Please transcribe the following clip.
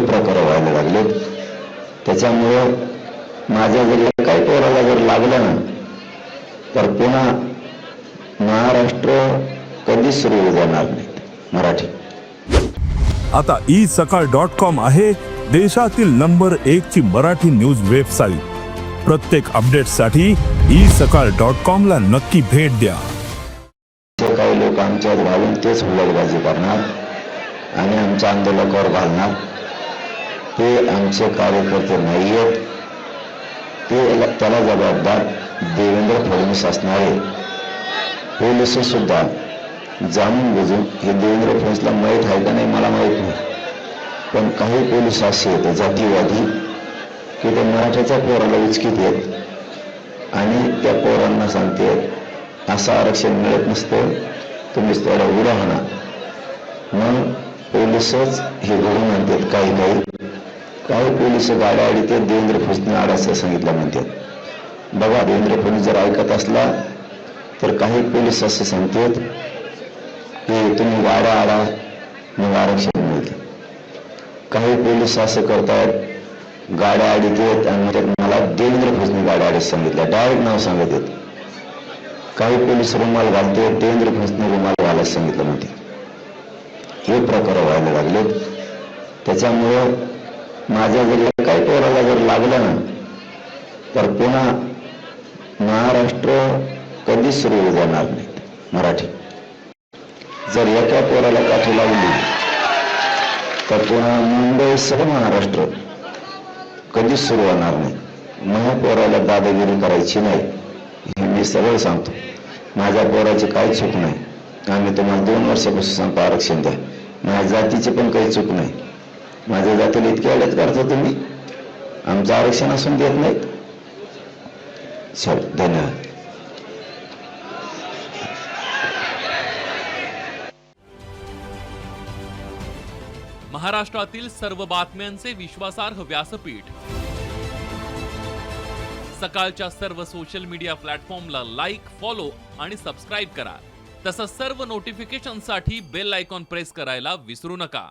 हे प्रकार व्हायला लागलेत. त्याच्यामुळं माझ्या जरी काही पोराला जर लागलं ना तर पुन्हा महाराष्ट्र कधीच सुरू होऊ देणार नाहीत. मराठी. आता ई सकाळ डॉट कॉम आहे देशातील नंबर एक ची मराठी न्यूज वेबसाईट प्रत्येक अपडेटसाठी ई सकाळ डॉट कॉम ला नक्की भेट द्या. काही लोक आमच्यात घालून तेच हुलडबाजी करणार आणि आमच्या आंदोलकावर घालणार. ते आमचे कार्यकर्ते नाही आहेत ते त्याला जबाबदार देवेंद्र फडणवीस असणार आहे पोलीस सुद्धा जाणून बुजून हे देवेंद्र फडणवीसला माहीत आहे का नाही मला माहीत नाही. पण काही पोलीस असे आहेत जातीवादी की ते मराठ्याच्या पोराला उचकीत आहेत. आणि त्या पोरांना सांगते असं आरक्षण मिळत नसतं तुम्हीच त्याला उड्या म्हणा मग पोलिसच हे घडून आणतात काही काही काही पोलीस गाड्या आडीत देवेंद्र देवेंद्र फडणवीसने असं सांगितलं म्हणतात. बघा देवेंद्र फडणवीस जर ऐकत असला तर काही पोलीस असं सांगतात की तुम्ही गाड्या आडा मग आरक्षण मिळते. काही पोलीस असं करतायत गाड्या आडीत आहेत आणि म्हणतात मला देवेंद्र फडणवीसने गाड्या आडीत सांगितलं डायरेक्ट नाव सांगत आहेत. काही पोलीस रुमाल घालते देवेंद्र फडणवीसने रुमाल घालायला सांगितलं म्हणते हे प्रकार व्हायला लागलेत. त्याच्यामुळं माझ्या जर काही पोराला जर लागलं ना तर पुन्हा महाराष्ट्र कधीच सुरू जाणार नाहीत मराठी. जर एका पोराला काठी लावली तर पुन्हा मुंबई मुंबईसह महाराष्ट्र कधीच सुरू होणार नाही. महापोराला दादागिरी करायची नाही हे मी सरळ सांगतो. माझ्या पोराची काही चूक नाही. आम्ही तुम्हाला दोन वर्षापासून सांगतो आरक्षण द्या. माझ्या जातीची पण काही चूक नाही. माझ्या जातीला इतके अडत करता तुम्ही. आमचं आरक्षण असून देत नाहीत. सर धन्यवाद. महाराष्ट्रातील सर्व बातम्यांचे विश्वासार्ह व्यासपीठ. सकाळच्या सर्व सोशल मीडिया प्लॅटफॉर्मला लाईक फॉलो आणि सबस्क्राईब करा. तसंच सर्व नोटिफिकेशनसाठी बेल आयकॉन प्रेस करायला विसरू नका.